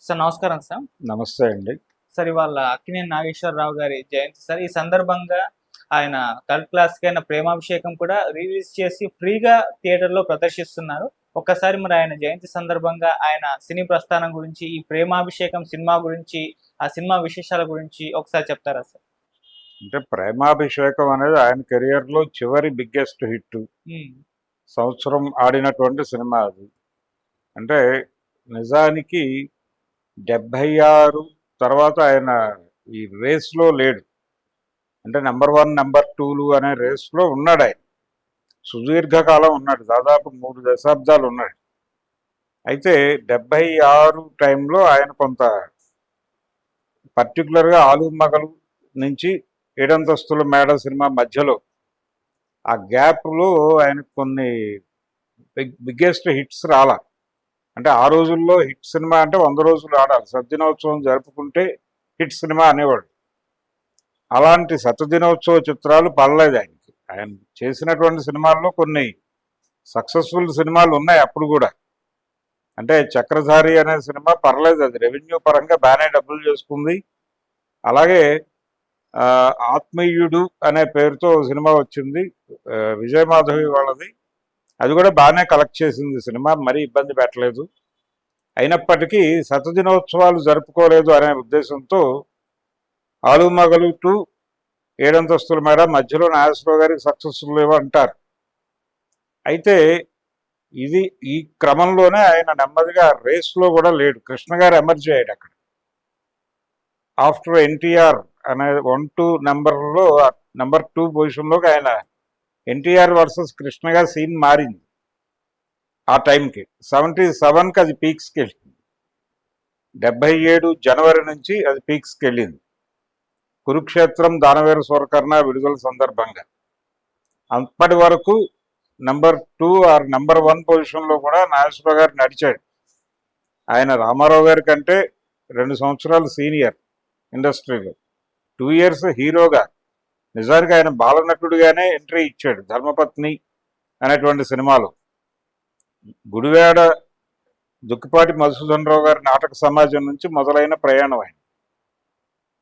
Sir నమస్కారం sir. నమస్తే అండి. సార్ ఇవాళ అక్కినేని నాగేశ్వరరావు గారి జయంతి సార్. ఈ సందర్భంగా ఆయన థర్డ్ క్లాస్కి అయిన ప్రేమాభిషేకం కూడా రిలీజ్ చేసి ఫ్రీగా థియేటర్లో ప్రదర్శిస్తున్నారు. ఒక్కసారి మరి ఆయన జయంతి సందర్భంగా ఆయన సినీ ప్రస్థానం గురించి ఈ ప్రేమాభిషేకం సినిమా గురించి ఆ సినిమా విశేషాల గురించి ఒకసారి చెప్తారా సార్? అంటే ప్రేమాభిషేకం అనేది ఆయన కెరియర్లో చివరి బిగ్గెస్ట్ హిట్. సంవత్సరం ఆడినటువంటి సినిమా అది. అంటే నిజానికి డెబ్భై ఆరు తర్వాత ఆయన ఈ రేస్లో లేడు. అంటే నెంబర్ వన్ నెంబర్ టూలు అనే రేస్లో ఉన్నాడు ఆయన. సుదీర్ఘకాలం ఉన్నాడు. దాదాపు మూడు దశాబ్దాలు ఉన్నాడు. అయితే డెబ్భై ఆరు టైంలో ఆయన కొంత పర్టికులర్గా ఆలు మగలు నుంచి ఏడంతస్తుల మేడ సినిమా మధ్యలో ఆ గ్యాప్లో ఆయనకు కొన్ని బిగ్ బిగ్గెస్ట్ హిట్స్ రాలా. అంటే ఆ రోజుల్లో హిట్ సినిమా అంటే వంద రోజులు ఆడాలి. సద్దినోత్సవం జరుపుకుంటే హిట్ సినిమా అనేవాడు. అలాంటి సతదినోత్సవ చిత్రాలు పడలేదు ఆయనకి. ఆయన చేసినటువంటి సినిమాల్లో కొన్ని సక్సెస్ఫుల్ సినిమాలు ఉన్నాయి అప్పుడు కూడా. అంటే చక్రధారి అనే సినిమా పర్లేదు అది రెవెన్యూ పరంగా బాగానే డబ్బులు చేసుకుంది. అలాగే ఆత్మీయుడు అనే పేరుతో సినిమా వచ్చింది. విజయ విజయమాధవి వాళ్ళది. అది కూడా బాగానే కలెక్ట్ చేసింది సినిమా మరీ ఇబ్బంది పెట్టలేదు. అయినప్పటికీ శతదినోత్సవాలు జరుపుకోలేదు అనే ఉద్దేశంతో ఆలుమగలు టు ఏడంతస్తుల మేడ మధ్యలో నాగేశ్వరరావు గారికి సక్సెస్ఫుల్ లేవు అంటారు. అయితే ఇది ఈ క్రమంలోనే ఆయన నెమ్మదిగా రేస్లో కూడా లేడు. కృష్ణ గారు ఎమర్జ్ అయ్యాడు అక్కడ. ఆఫ్టర్ ఎన్టీఆర్ అనే వన్ టూ నెంబర్లో నెంబర్ టూ పొజిషన్లోకి ఆయన ఎన్టీఆర్ వర్సెస్ కృష్ణగా సీన్ మారింది. ఆ టైంకి సెవెంటీ సెవెన్కి అది పీక్స్కి వెళ్ళింది డెబ్బై ఏడు జనవరి నుంచి అది పీక్స్కి వెళ్ళింది కురుక్షేత్రం దానవీర స్వరకర్ణ విడుదల సందర్భంగా. అప్పటి వరకు number two or number one పొజిషన్లో కూడా నాగేశ్వరరావు గారు నడిచాడు. ఆయన రామారావు గారి కంటే రెండు సంవత్సరాలు సీనియర్ ఇండస్ట్రీలో. టూ ఇయర్స్ హీరోగా నిజానికి ఆయన బాలనటుడిగానే ఎంట్రీ ఇచ్చాడు ధర్మపత్ని అనేటువంటి సినిమాలో. గుడివాడ దుక్కిపాటి మధుసూదన్ రావు గారి నాటక సమాజం నుంచి మొదలైన ప్రయాణం ఆయన.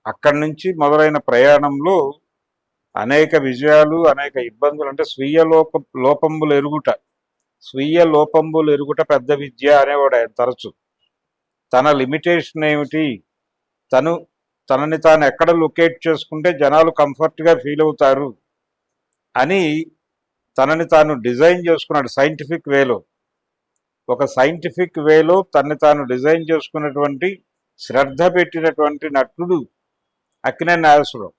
అక్కడి నుంచి మొదలైన ప్రయాణంలో అనేక విజయాలు అనేక ఇబ్బందులు అంటే స్వీయ లోప లోపంబులు ఎరుగుట స్వీయ లోపంబులు ఎరుగుట పెద్ద విద్య అనేవాడు ఆయన తరచు. తన లిమిటేషన్ ఏమిటి? తను తనని తాను ఎక్కడ లొకేట్ చేసుకుంటే జనాలు కంఫర్ట్గా ఫీల్ అవుతారు అని తనని తాను డిజైన్ చేసుకున్నాడు సైంటిఫిక్ వేలో. ఒక సైంటిఫిక్ వేలో తనని తాను డిజైన్ చేసుకున్నటువంటి శ్రద్ధ పెట్టినటువంటి నటుడు అక్కినేని నాగేశ్వరరావు.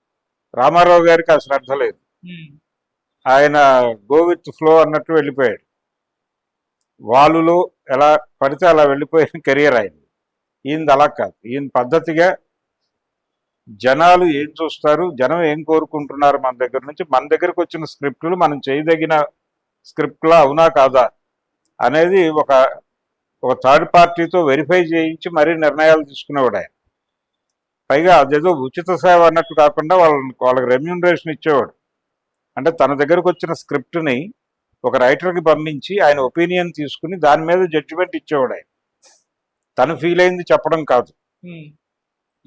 రామారావు గారికి ఆ శ్రద్ధ లేదు. ఆయన గో విత్ ఫ్లో అన్నట్టు వెళ్ళిపోయాడు. వాళ్ళులో ఎలా పడితే అలా వెళ్ళిపోయిన కెరియర్ అయింది ఈయనది అలా కాదు. ఈయన పద్ధతిగా జనాలు ఏం చూస్తారు? జనం ఏం కోరుకుంటున్నారు మన దగ్గర నుంచి? మన దగ్గరకు వచ్చిన స్క్రిప్టులు మనం చేయదగిన స్క్రిప్ట్లా అవునా కాదా? అనేది ఒక ఒక థర్డ్ పార్టీతో వెరిఫై చేయించి మరీ నిర్ణయాలు తీసుకునేవాడు ఆయన. పైగా అదేదో ఉచిత సేవ అన్నట్టు కాకుండా వాళ్ళని వాళ్ళకి రెమ్యూనరేషన్ ఇచ్చేవాడు. అంటే తన దగ్గరకు వచ్చిన స్క్రిప్ట్ని ఒక రైటర్కి పంపించి ఆయన ఒపీనియన్ తీసుకుని దాని మీద జడ్జిమెంట్ ఇచ్చేవాడు ఆయన. తను ఫీల్ అయింది చెప్పడం కాదు.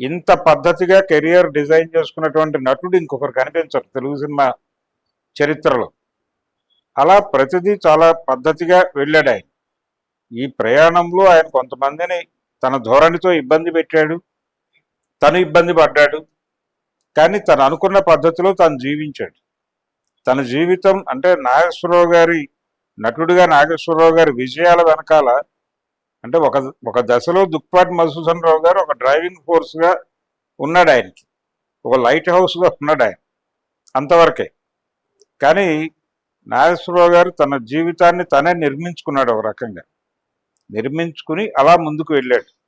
ఇంత పద్ధతిగా కెరియర్ డిజైన్ చేసుకున్నటువంటి నటుడు ఇంకొకరు కనిపించరు తెలుగు సినిమా చరిత్రలో. అలా ప్రతిదీ చాలా పద్ధతిగా వెళ్ళాడు ఆయన. ఈ ప్రయాణంలో ఆయన కొంతమందిని తన ధోరణితో ఇబ్బంది పెట్టాడు తను ఇబ్బంది పడ్డాడు కానీ తను అనుకున్న పద్ధతిలో తను జీవించాడు. తన జీవితం అంటే నాగేశ్వరరావు గారి నటుడిగా నాగేశ్వరరావు గారి విజయాల వెనకాల అంటే ఒక ఒక దశలో దుక్పాటి మధుసూదన్ రావు గారు ఒక డ్రైవింగ్ ఫోర్స్గా ఉన్నాడు ఆయనకి. ఒక లైట్ హౌస్గా ఉన్నాడు ఆయన. అంతవరకే. కానీ నాగేశ్వరరావు గారు తన జీవితాన్ని తనే నిర్మించుకున్నాడు ఒక రకంగా. నిర్మించుకుని అలా ముందుకు వెళ్ళాడు.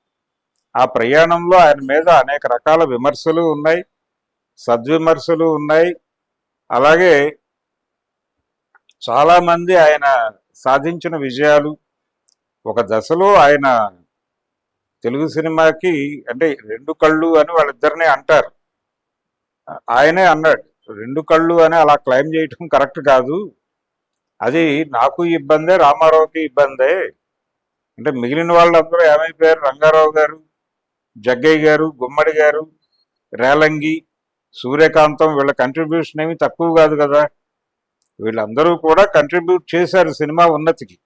ఆ ప్రయాణంలో ఆయన మీద అనేక రకాల విమర్శలు ఉన్నాయి సద్విమర్శలు ఉన్నాయి. అలాగే చాలామంది ఆయన సాధించిన విజయాలు ఒక దశలో ఆయన తెలుగు సినిమాకి అంటే రెండు కళ్ళు అని వాళ్ళిద్దరినే అంటారు. ఆయనే అన్నాడు రెండు కళ్ళు అని అలా క్లైమ్ చేయటం కరెక్ట్ కాదు. అది నాకు ఇబ్బందే రామారావుకి ఇబ్బందే. అంటే మిగిలిన వాళ్ళందరూ ఏమైపోయారు? రంగారావు గారు జగ్గయ్య గారు గుమ్మడి గారు రేలంగి సూర్యకాంతం వీళ్ళ కంట్రిబ్యూషన్ ఏమి తక్కువ కాదు కదా. వీళ్ళందరూ కూడా కంట్రిబ్యూట్ చేశారు సినిమా ఉన్నతికి.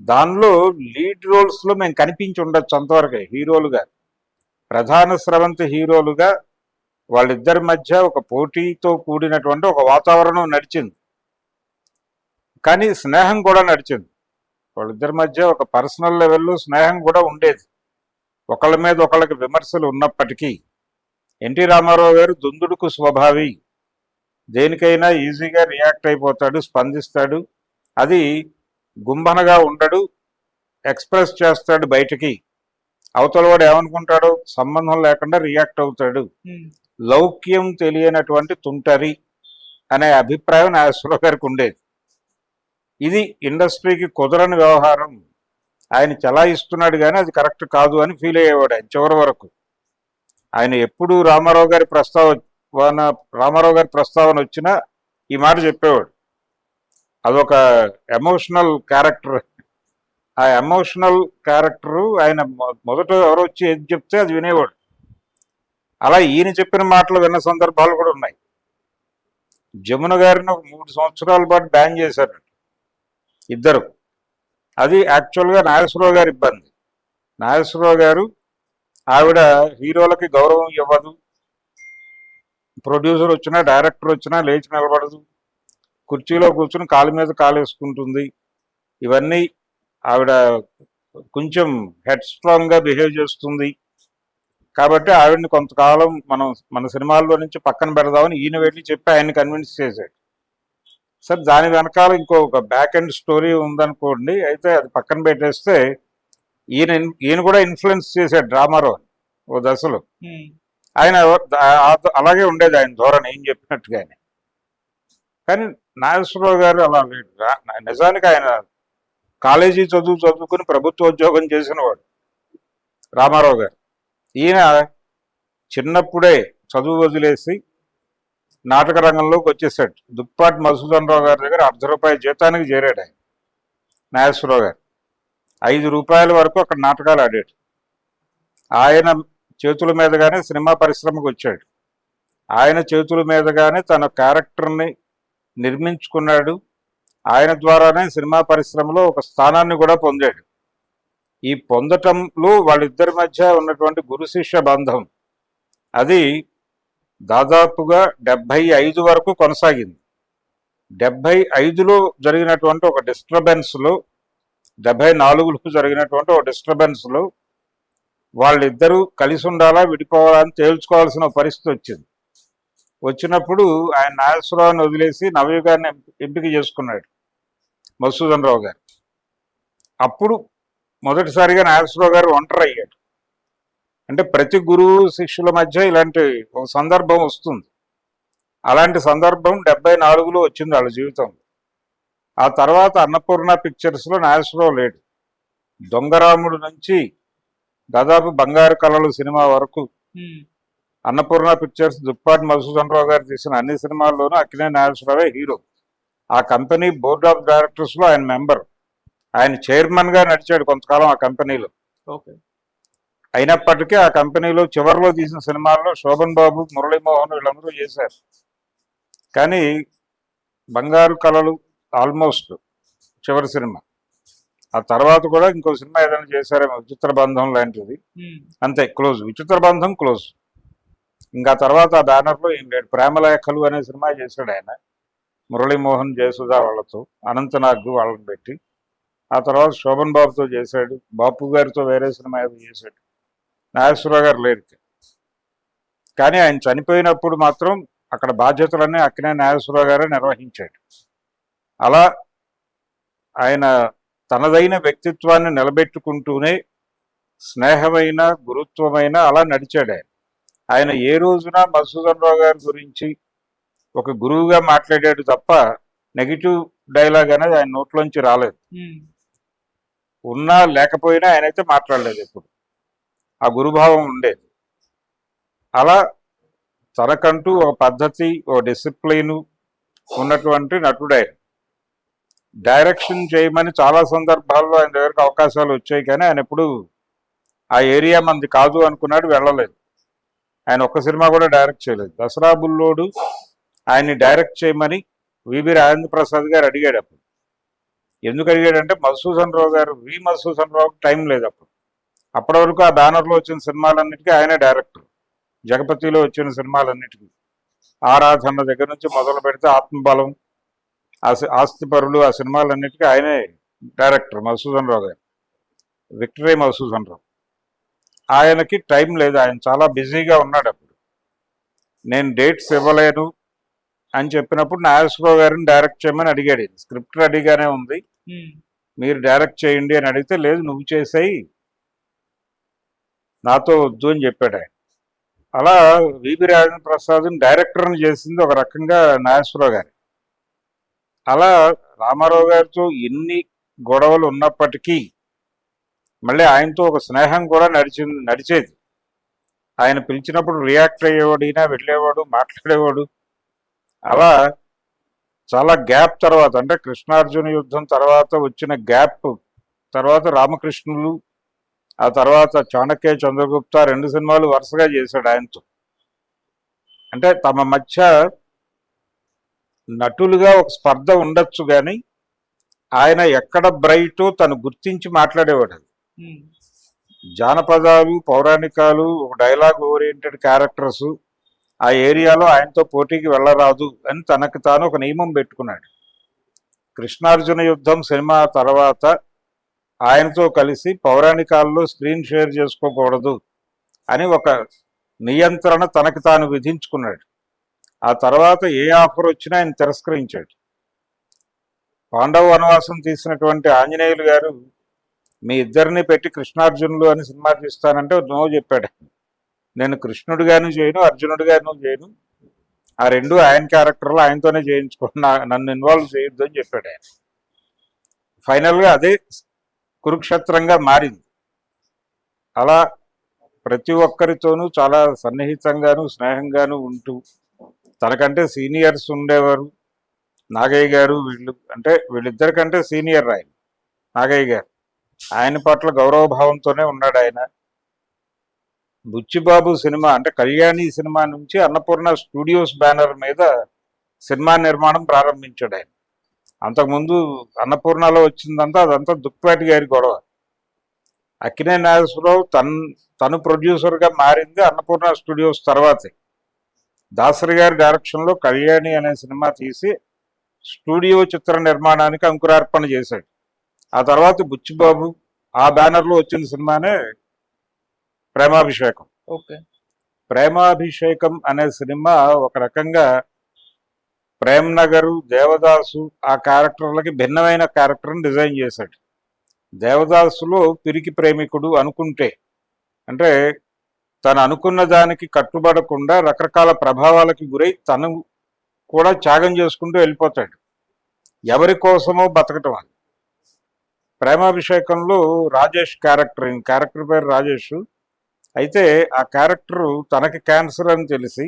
దానిలో లీడ్ రోల్స్లో మేము కనిపించి ఉండొచ్చు అంతవరకే హీరోలుగా. ప్రధాన స్రవంతి హీరోలుగా వాళ్ళిద్దరి మధ్య ఒక పోటీతో కూడినటువంటి ఒక వాతావరణం నడిచింది. కానీ స్నేహం కూడా నడిచింది. వాళ్ళిద్దరి మధ్య ఒక పర్సనల్ లెవెల్లో స్నేహం కూడా ఉండేది. ఒకళ్ళ మీద ఒకళ్ళకి విమర్శలు ఉన్నప్పటికీ ఎన్టీ రామారావు గారు దుందుడుకు స్వభావి. దేనికైనా ఈజీగా రియాక్ట్ అయిపోతాడు స్పందిస్తాడు. అది గుంభనగా ఉండడు ఎక్స్ప్రెస్ చేస్తాడు బయటికి. అవతల వాడు ఏమనుకుంటాడో సంబంధం లేకుండా రియాక్ట్ అవుతాడు. లౌక్యం తెలియనటువంటి తుంటరి అనే అభిప్రాయం నాగేశ్వరరావు గారికి ఉండేది. ఇది ఇండస్ట్రీకి కుదరని వ్యవహారం. ఆయన చలాయిస్తున్నాడు కానీ అది కరెక్ట్ కాదు అని ఫీల్ అయ్యేవాడు ఆయన చివరి వరకు. ఆయన ఎప్పుడు రామారావు గారి ప్రస్తావన రామారావు గారి ప్రస్తావన వచ్చినా ఈ మాట చెప్పేవాడు. అదొక ఎమోషనల్ క్యారెక్టర్. ఆ ఎమోషనల్ క్యారెక్టర్ ఆయన మొదట ఎవరో వచ్చి ఏది చెప్తే అది వినేవాడు. అలా ఈయన చెప్పిన మాటలు విన్న సందర్భాలు కూడా ఉన్నాయి. జమున గారిని ఒక మూడు సంవత్సరాల పాటు బ్యాన్ చేశారు ఇద్దరు. అది యాక్చువల్గా నాగేశ్వరరావు గారి ఇబ్బంది. నాగేశ్వరరావు గారు ఆవిడ హీరోలకి గౌరవం ఇవ్వదు. ప్రొడ్యూసర్ వచ్చినా డైరెక్టర్ వచ్చినా లేచి నిలబడదు. కుర్చీలో కూర్చుని కాలు మీద కాలు వేసుకుంటుంది ఇవన్నీ ఆవిడ కొంచెం హెడ్ స్ట్రాంగ్గా బిహేవ్ చేస్తుంది. కాబట్టి ఆవిడని కొంతకాలం మనం మన సినిమాల్లో నుంచి పక్కన పెడదామని ఈయన వెళ్ళి చెప్పి ఆయన్ని కన్విన్స్ చేశాడు. సార్ దాని వెనకాల ఇంకో ఒక బ్యాక్ ఎండ్ స్టోరీ ఉందనుకోండి అయితే అది పక్కన పెట్టేస్తే ఈయన ఈయన కూడా ఇన్ఫ్లుయెన్స్ చేశాడు డ్రామాలో ఓ దశలో. ఆయన అలాగే ఉండేది ఆయన ధోరణి ఏం చెప్పినట్టుగానే. కానీ నాగేశ్వరరావు గారు అలా లేడు. నిజానికి ఆయన కాలేజీ చదువు చదువుకుని ప్రభుత్వ ఉద్యోగం చేసినవాడు రామారావు గారు. ఈయన చిన్నప్పుడే చదువు వదిలేసి నాటక రంగంలోకి వచ్చేసాడు. దుప్పాటి మధుసూదన్ రావు గారి దగ్గర అర్ధ రూపాయి జీతానికి చేరాడు ఆయన నాగేశ్వరరావు గారు. ఐదు రూపాయల వరకు అక్కడ నాటకాలు ఆడాడు. ఆయన చేతుల మీదగానే సినిమా పరిశ్రమకు వచ్చాడు. ఆయన చేతుల మీదగానే తన క్యారెక్టర్ని నిర్మించుకున్నాడు. ఆయన ద్వారానే సినిమా పరిశ్రమలో ఒక స్థానాన్ని కూడా పొందాడు. ఈ పొందటంలో వాళ్ళిద్దరి మధ్య ఉన్నటువంటి గురు శిష్య బంధం అది దాదాపుగా డెబ్భై ఐదు వరకు కొనసాగింది. డెబ్భై ఐదులో జరిగినటువంటి ఒక డిస్టర్బెన్స్లో డెబ్భై నాలుగులో జరిగినటువంటి ఒక డిస్టర్బెన్స్లో వాళ్ళిద్దరూ కలిసి ఉండాలా విడిపోవాలా అని తేల్చుకోవాల్సిన పరిస్థితి వచ్చింది. వచ్చినప్పుడు ఆయన నాగేశ్వరరావుని వదిలేసి నవయుగాన్ని ఎంపిక చేసుకున్నాడు. మధుసూదన్ రావు గారు. అప్పుడు మొదటిసారిగా నాగేశ్వరరావు గారు ఒంటరి అయ్యాడు. అంటే ప్రతి గురువు శిష్యుల మధ్య ఇలాంటి ఒక సందర్భం వస్తుంది. అలాంటి సందర్భం డెబ్బై నాలుగులో వచ్చింది వాళ్ళ జీవితంలో. ఆ తర్వాత అన్నపూర్ణ పిక్చర్స్లో నాగేశ్వరరావు లేడు. దొంగరాముడు నుంచి దాదాపు బంగారు కళలు సినిమా వరకు అన్నపూర్ణ పిక్చర్స్ దుప్పాటి మధుసూదన్ రావు గారు తీసిన అన్ని సినిమాల్లోనూ అక్కినే నాగేశ్వరరావే హీరో. ఆ కంపెనీ బోర్డ్ ఆఫ్ డైరెక్టర్స్లో ఆయన మెంబర్. ఆయన చైర్మన్గా నడిచాడు కొంతకాలం ఆ కంపెనీలో. ఓకే. అయినప్పటికీ ఆ కంపెనీలో చివరిలో తీసిన సినిమాల్లో శోభన్ బాబు మురళీమోహన్ వీళ్ళందరూ చేశారు. కానీ బంగారు కళలు ఆల్మోస్ట్ చివరి సినిమా. ఆ తర్వాత కూడా ఇంకో సినిమా ఏదైనా చేశారేమో విచిత్ర బంధం లాంటిది. అంతే క్లోజ్. విచిత్ర బంధం క్లోజ్. ఇంకా తర్వాత ఆ బ్యానర్లో ఏం లేడు ప్రేమలేఖలు అనే సినిమా చేశాడు ఆయన. మురళీమోహన్ జయసుధ వాళ్ళతో అనంతనాగ్ వాళ్ళని పెట్టి. ఆ తర్వాత శోభన్ బాబుతో చేశాడు. బాపు గారితో వేరే సినిమా ఏదో చేశాడు. నాగేశ్వరరావు గారు లేరు కానీ ఆయన చనిపోయినప్పుడు మాత్రం అక్కడ బాధ్యతలన్నీ అక్కినే నాగేశ్వరరావు గారే నిర్వహించాడు. అలా ఆయన తనదైన వ్యక్తిత్వాన్ని నిలబెట్టుకుంటూనే స్నేహమైన గురుత్వమైన అలా నడిచాడు ఆయన. ఆయన ఏ రోజున మధుసూదన్ రావు గారి గురించి ఒక గురువుగా మాట్లాడాడు తప్ప నెగిటివ్ డైలాగ్ అనేది ఆయన నోట్లోంచి రాలేదు. ఉన్నా లేకపోయినా ఆయనైతే మాట్లాడలేదు ఎప్పుడు. ఆ గురుభావం ఉండేది. అలా తనకంటూ ఒక పద్ధతి ఓ డిసిప్లిన్ ఉన్నటువంటి నటుడు. ఆయన డైరెక్షన్ చేయమని చాలా సందర్భాల్లో ఆయన దగ్గరకు అవకాశాలు వచ్చాయి కానీ ఆయన ఎప్పుడు ఆ ఏరియా మంది కాదు అనుకున్నాడు వెళ్ళలేదు. ఆయన ఒక్క సినిమా కూడా డైరెక్ట్ చేయలేదు. దసరా బుల్లోడు ఆయన్ని డైరెక్ట్ చేయమని విబి రాజేంద్ర ప్రసాద్ గారు అడిగాడు అప్పుడు. ఎందుకు అడిగాడంటే మధుసూదన్ రావు గారు వి మధుసూదన్ రావుకి టైం లేదు అప్పుడు. అప్పటి వరకు ఆ బ్యానర్లో వచ్చిన సినిమాలన్నిటికీ ఆయనే డైరెక్టర్. జగపతిలో వచ్చిన సినిమాలన్నిటికీ. ఆరాధన దగ్గర నుంచి మొదలు పెడితే ఆత్మబలం ఆస్తి ఆస్తిపరులు ఆ సినిమాలన్నిటికీ ఆయనే డైరెక్టర్ మధుసూదన్ రావు గారు. విక్టరీ మధుసూదన్ రావు. ఆయనకి టైం లేదు. ఆయన చాలా బిజీగా ఉన్నాడు అప్పుడు. నేను డేట్స్ ఇవ్వలేను అని చెప్పినప్పుడు నాగేశ్వరరావు గారిని డైరెక్ట్ చేయమని అడిగాడు. స్క్రిప్ట్ రెడీగానే ఉంది. మీరు డైరెక్ట్ చేయండి అని అడిగితే లేదు నువ్వు చేసేయి. నాతో వద్దు అని చెప్పాడు ఆయన. అలా విబి రాజేంద్ర ప్రసాద్ని డైరెక్టర్ని చేసింది ఒక రకంగా నాగేశ్వరరావు గారు. అలా రామారావు గారితో ఎన్ని గొడవలు ఉన్నప్పటికీ మళ్ళీ ఆయనతో ఒక స్నేహం కూడా నడిచింది నడిచేది. ఆయన పిలిచినప్పుడు రియాక్ట్ అయ్యేవాడు ఈయన వెళ్ళేవాడు మాట్లాడేవాడు. అలా చాలా గ్యాప్ తర్వాత అంటే కృష్ణార్జున యుద్ధం తర్వాత వచ్చిన గ్యాప్ తర్వాత రామకృష్ణులు ఆ తర్వాత చాణక్య చంద్రగుప్త రెండు సినిమాలు వరుసగా చేశాడు ఆయనతో. అంటే తమ మధ్య నటులుగా ఒక స్పర్ధ ఉండొచ్చు కానీ ఆయన ఎక్కడ బ్రైటో తను గుర్తించి మాట్లాడేవాడు అది. Hmm. జానపదాలు పౌరాణికాలు ఒక డైలాగ్ ఓరియంటెడ్ క్యారెక్టర్స్ ఆ ఏరియాలో ఆయనతో పోటీకి వెళ్ళరాదు అని తనకు తాను ఒక నియమం పెట్టుకున్నాడు. కృష్ణార్జున యుద్ధం సినిమా తర్వాత ఆయనతో కలిసి పౌరాణికాల్లో స్క్రీన్ షేర్ చేసుకోకూడదు అని ఒక నియంత్రణ తనకు తాను విధించుకున్నాడు. ఆ తర్వాత ఏ ఆఫర్ వచ్చినా ఆయన తిరస్కరించాడు. పాండవ వనవాసం తీసినటువంటి ఆంజనేయులు గారు మీ ఇద్దరిని పెట్టి కృష్ణార్జునులు అని సినిమా తీస్తానంటే నో చెప్పాడు. నేను కృష్ణుడిగాను చేయను అర్జునుడిగాను చేయను. ఆ రెండు ఆయన క్యారెక్టర్లు ఆయనతోనే చేయించుకున్నా నన్ను ఇన్వాల్వ్ చేయొద్దు అని చెప్పాడు ఆయన. ఫైనల్గా అదే కురుక్షేత్రంగా మారింది. అలా ప్రతి ఒక్కరితోనూ చాలా సన్నిహితంగాను స్నేహంగాను ఉంటూ తనకంటే సీనియర్స్ ఉండేవారు నాగయ్య గారు వీళ్ళు అంటే వీళ్ళిద్దరికంటే సీనియర్ ఆయన నాగయ్య గారు. ఆయన పట్ల గౌరవభావంతోనే ఉన్నాడు ఆయన. బుచ్చిబాబు సినిమా అంటే కళ్యాణి సినిమా నుంచి అన్నపూర్ణ స్టూడియోస్ బ్యానర్ మీద సినిమా నిర్మాణం ప్రారంభించాడు ఆయన. అంతకుముందు అన్నపూర్ణలో వచ్చిందంతా అదంతా దుక్పాటి గారి గొడవ. అక్కినే నాగేశ్వరరావు తన్ తను ప్రొడ్యూసర్గా మారింది అన్నపూర్ణ స్టూడియోస్ తర్వాతే. దాసరి గారి డైరెక్షన్లో కళ్యాణి అనే సినిమా తీసి స్టూడియో చిత్ర నిర్మాణానికి అంకురార్పణ చేశాడు. ఆ తర్వాత బుచ్చిబాబు ఆ బ్యానర్లో వచ్చిన సినిమానే ప్రేమాభిషేకం. ఓకే. ప్రేమాభిషేకం అనే సినిమా ఒక రకంగా ప్రేమ్ నగరు దేవదాసు ఆ క్యారెక్టర్లకి భిన్నమైన క్యారెక్టర్ని డిజైన్ చేశాడు. దేవదాసులో పిరికి ప్రేమికుడు అనుకుంటే అంటే తను అనుకున్న దానికి కట్టుబడకుండా రకరకాల ప్రభావాలకి గురై తను కూడా త్యాగం చేసుకుంటూ వెళ్ళిపోతాడు. ఎవరి కోసమో బతకటం అది. ప్రేమాభిషేకంలో రాజేష్ క్యారెక్టర్ ఈయన క్యారెక్టర్ పేరు రాజేష్. అయితే ఆ క్యారెక్టర్ తనకి క్యాన్సర్ అని తెలిసి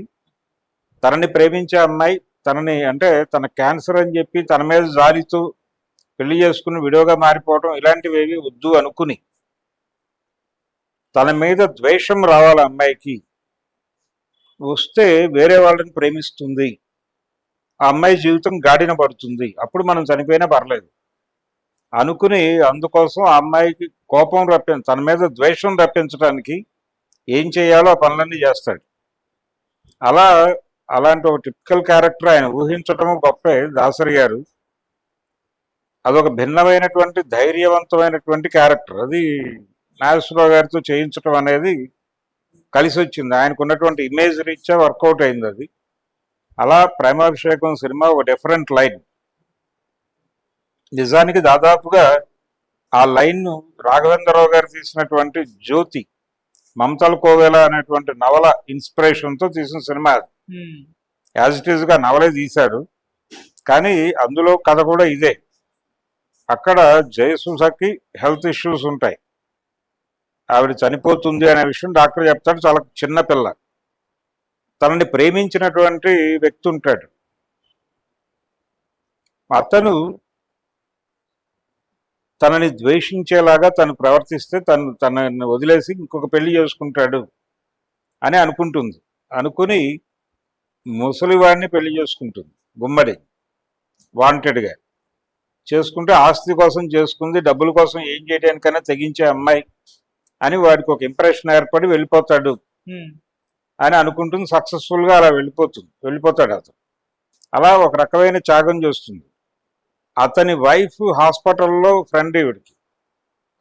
తనని ప్రేమించే అమ్మాయి తనని అంటే తన క్యాన్సర్ అని చెప్పి తన మీద జాలితో పెళ్ళి చేసుకుని విడోగా మారిపోవడం ఇలాంటివి ఏవి వద్దు అనుకుని తన మీద ద్వేషం రావాలి అమ్మాయికి. వస్తే వేరే వాళ్ళని ప్రేమిస్తుంది. ఆ అమ్మాయి జీవితం గాడిన పడుతుంది. అప్పుడు మనం చనిపోయినా పర్లేదు. అనుకుని అందుకోసం ఆ అమ్మాయికి కోపం రప్పి తన మీద ద్వేషం రప్పించడానికి ఏం చేయాలో ఆ పనులన్నీ చేస్తాడు. అలా అలాంటి ఒక టిపికల్ క్యారెక్టర్ ఆయన ఊహించటం గొప్పే దాసరి గారు. అదొక భిన్నమైనటువంటి ధైర్యవంతమైనటువంటి క్యారెక్టర్ అది నాగేశ్వరరావు గారితో చేయించడం అనేది కలిసి వచ్చింది ఆయనకున్నటువంటి ఇమేజ్ రీత్యా వర్కౌట్ అయింది అది. అలా ప్రేమాభిషేకం సినిమా ఒక డిఫరెంట్ లైన్ నిజానికి దాదాపుగా ఆ లైన్ రాఘవేంద్రరావు గారు తీసినటువంటి జ్యోతి మమతల కోవెల అనేటువంటి నవల ఇన్స్పిరేషన్తో తీసిన సినిమా అది. యాజ్ ఇట్ ఈస్గా నవలే తీశాడు కానీ అందులో కథ కూడా ఇదే. అక్కడ జయసుసకి హెల్త్ ఇష్యూస్ ఉంటాయి. ఆవిడ చనిపోతుంది అనే విషయం డాక్టర్ చెప్తాడు. చాలా చిన్న పిల్ల. తనని ప్రేమించినటువంటి వ్యక్తి ఉంటాడు. అతను తనని ద్వేషించేలాగా తను ప్రవర్తిస్తే తను తనని వదిలేసి ఇంకొక పెళ్ళి చేసుకుంటాడు అని అనుకుంటుంది. అనుకుని ముసలివాడిని పెళ్ళి చేసుకుంటుంది. గుమ్మడి వాంటెడ్గా చేసుకుంటే ఆస్తి కోసం చేసుకుంది డబ్బుల కోసం ఏం చేయడానికైనా తెగించే అమ్మాయి అని వాడికి ఒక ఇంప్రెషన్ ఏర్పడి వెళ్ళిపోతాడు. అని అనుకుంటుంది సక్సెస్ఫుల్గా అలా వెళ్ళిపోతుంది వెళ్ళిపోతాడు అతను. అలా ఒక రకమైన త్యాగం చేస్తుంది. అతని వైఫ్ హాస్పిటల్లో ఫ్రెండ్ ఈవిడికి.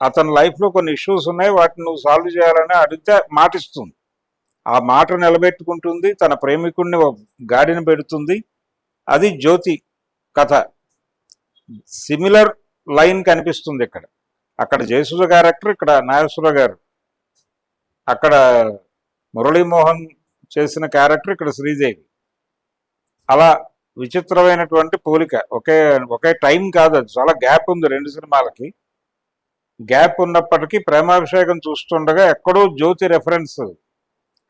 అతని లైఫ్లో కొన్ని ఇష్యూస్ ఉన్నాయి వాటిని నువ్వు సాల్వ్ చేయాలని అడిగితే మాటిస్తుంది. ఆ మాట నిలబెట్టుకుంటుంది తన ప్రేమికుడిని గాడిని పెడుతుంది. అది జ్యోతి కథ. సిమిలర్ లైన్ కనిపిస్తుంది ఇక్కడ. అక్కడ జయసుధ క్యారెక్టర్ ఇక్కడ నాగేశ్వర గారు. అక్కడ మురళీమోహన్ చేసిన క్యారెక్టర్ ఇక్కడ శ్రీదేవి. అలా విచిత్రమైనటువంటి పోలిక. ఒకే ఒకే టైం కాదు అది. చాలా గ్యాప్ ఉంది రెండు సినిమాలకి. గ్యాప్ ఉన్నప్పటికీ ప్రేమాభిషేకం చూస్తుండగా ఎక్కడో జ్యోతి రెఫరెన్స్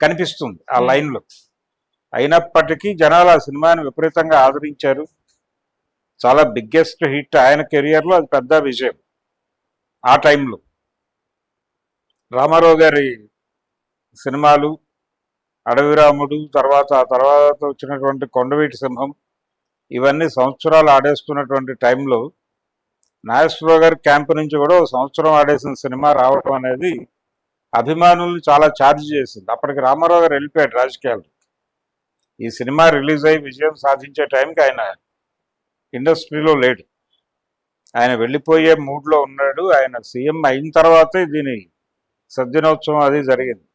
కనిపిస్తుంది ఆ Hmm. లైన్లో. అయినప్పటికీ జనాలు ఆ సినిమాని విపరీతంగా ఆదరించారు. చాలా బిగ్గెస్ట్ హిట్ ఆయన కెరియర్లో అది పెద్ద విజయం ఆ టైంలో. రామారావు గారి సినిమాలు అడవిరాముడు తర్వాత ఆ తర్వాత వచ్చినటువంటి కొండవీటి సింహం ఇవన్నీ సంవత్సరాలు ఆడేస్తున్నటువంటి టైంలో నాగేశ్వరరావు గారి క్యాంప్ నుంచి కూడా సంవత్సరం ఆడేసిన సినిమా రావడం అనేది అభిమానుల్ని చాలా ఛార్జ్ చేసింది. అప్పటికి రామారావు గారు వెళ్ళిపోయాడు రాజకీయాలు. ఈ సినిమా రిలీజ్ అయ్యి విజయం సాధించే టైంకి ఆయన ఇండస్ట్రీలో లేడు. ఆయన వెళ్ళిపోయే మూడ్లో ఉన్నాడు. ఆయన సీఎం అయిన తర్వాతే దీని సద్దినోత్సవం అది జరిగింది.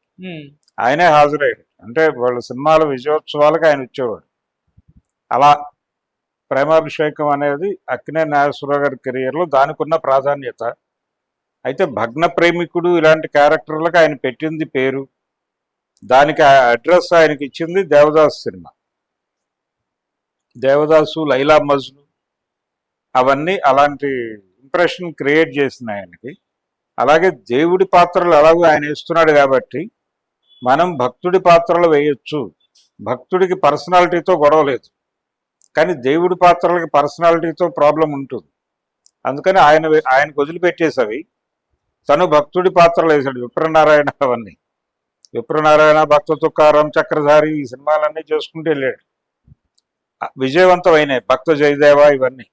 ఆయనే హాజరయ్యాడు. అంటే వాళ్ళ సినిమాల విజయోత్సవాలకు ఆయన వచ్చేవాడు. అలా ప్రేమాభిషేకం అనేది అక్కినే నాగేశ్వరరావు గారి కెరియర్లో దానికి ఉన్న ప్రాధాన్యత. అయితే భగ్న ప్రేమికుడు ఇలాంటి క్యారెక్టర్లకు ఆయన పెట్టింది పేరు. దానికి అడ్రస్ ఆయనకి ఇచ్చింది దేవదాస్ సినిమా. దేవదాసు లైలా మజ్ను అవన్నీ అలాంటి ఇంప్రెషన్ క్రియేట్ చేసిన ఆయనకి. అలాగే దేవుడి పాత్రలు ఎలాగో ఆయన ఇస్తున్నాడు కాబట్టి మనం భక్తుడి పాత్రలు వేయొచ్చు. భక్తుడికి పర్సనాలిటీతో గొడవ లేదు. కానీ దేవుడి పాత్రలకి పర్సనాలిటీతో ప్రాబ్లం ఉంటుంది. అందుకని ఆయన ఆయనకు వదిలిపెట్టేసవి తను భక్తుడి పాత్రలు వేశాడు విప్రనారాయణ అవన్నీ. విప్రనారాయణ భక్త తుకారం చక్రధారి ఈ సినిమాలన్నీ చేసుకుంటూ వెళ్ళాడు. ఆ, విజయవంతమైనాయి భక్త జయదేవ ఇవన్నీ.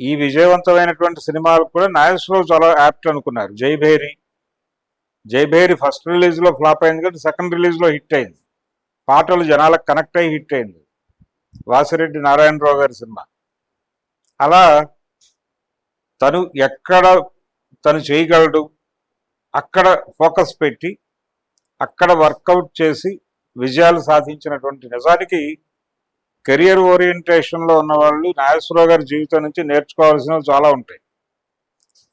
ఈ విజయవంతమైనటువంటి సినిమాలు కూడా నాగేశ్వరరావు చాలా యాప్ట్ అనుకున్నారు. జైభేరి జైభేరి ఫస్ట్ రిలీజ్లో ఫ్లాప్ అయింది కానీ సెకండ్ రిలీజ్లో హిట్ అయింది. పాటలు జనాలకు కనెక్ట్ అయ్యి హిట్ అయింది. వాసిరెడ్డి నారాయణరావు గారి సినిమా. అలా తను ఎక్కడ తను చేయగలడు అక్కడ ఫోకస్ పెట్టి అక్కడ వర్కౌట్ చేసి విజయాలు సాధించినటువంటి నిజానికి కెరియర్ ఓరియంటేషన్లో ఉన్న వాళ్ళు నాగేశ్వరరావు గారి జీవితం నుంచి నేర్చుకోవాల్సినవి చాలా ఉంటాయి.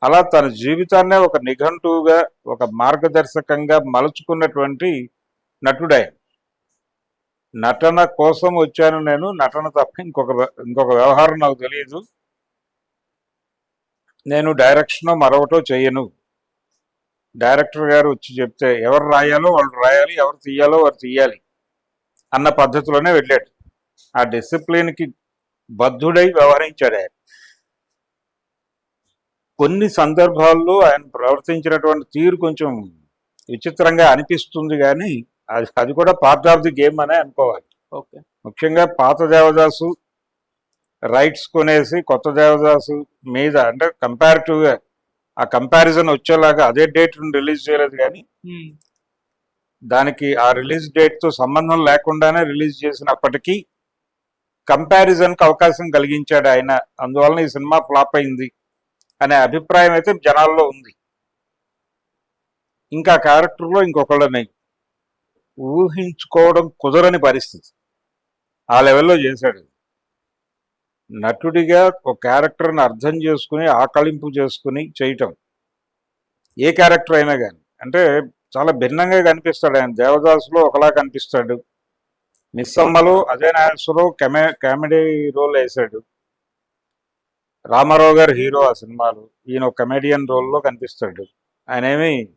అలా తన జీవితాన్నే ఒక నిఘంటువుగా ఒక మార్గదర్శకంగా మలుచుకున్నటువంటి నటుడే నటన కోసం వచ్చాను నేను. నటన తప్ప ఇంకొక ఇంకొక వ్యవహారం నాకు తెలియదు నేను డైరెక్షన్ మరొకటో చేయను డైరెక్టర్ గారు వచ్చి చెప్తే ఎవరు రాయాలో వాళ్ళు రాయాలి ఎవరు తీయాలో వారు తీయాలి అన్న పద్ధతిలోనే వెళ్ళాడు. ఆ డిసిప్లిన్కి బద్ధుడై వ్యవహరించాడు ఆయన. కొన్ని సందర్భాల్లో ఆయన ప్రవర్తించినటువంటి తీరు కొంచెం విచిత్రంగా అనిపిస్తుంది కానీ అది అది కూడా పార్ట్ ఆఫ్ ది గేమ్ అనే అనుకోవాలి. ఓకే. ముఖ్యంగా పాత దేవదాసు రైట్స్ కొనేసి కొత్త దేవదాసు మీద అంటే కంపారిటివ్గా ఆ కంపారిజన్ వచ్చేలాగా అదే డేట్ రిలీజ్ చేయలేదు కానీ ఉమ్, దానికి ఆ రిలీజ్ డేట్తో సంబంధం లేకుండానే రిలీజ్ చేసినప్పటికీ కంపారిజన్కి అవకాశం కలిగించాడు ఆయన. అందువలన ఈ సినిమా ఫ్లాప్ అయింది అనే అభిప్రాయం అయితే జనాల్లో ఉంది. ఇంకా క్యారెక్టర్లో ఇంకొకళ్ళని ఊహించుకోవడం కుదరని పరిస్థితి. ఆ లెవెల్లో చేశాడు. నటుడిగా ఒక క్యారెక్టర్ని అర్థం చేసుకుని ఆకలింపు చేసుకుని చేయటం. ఏ క్యారెక్టర్ అయినా కానీ అంటే చాలా భిన్నంగా కనిపిస్తాడు. ఆయన దేవదాసులో ఒకలా కనిపిస్తాడు. మిస్సమ్మలో అదే నాగేశ్వరరావు కెమె కామెడీ రోల్ వేశాడు. రామారావు గారు హీరో ఆ సినిమాలో. ఈయన ఒక కమెడియన్ రోల్లో కనిపిస్తాడు. ఆయన ఏమి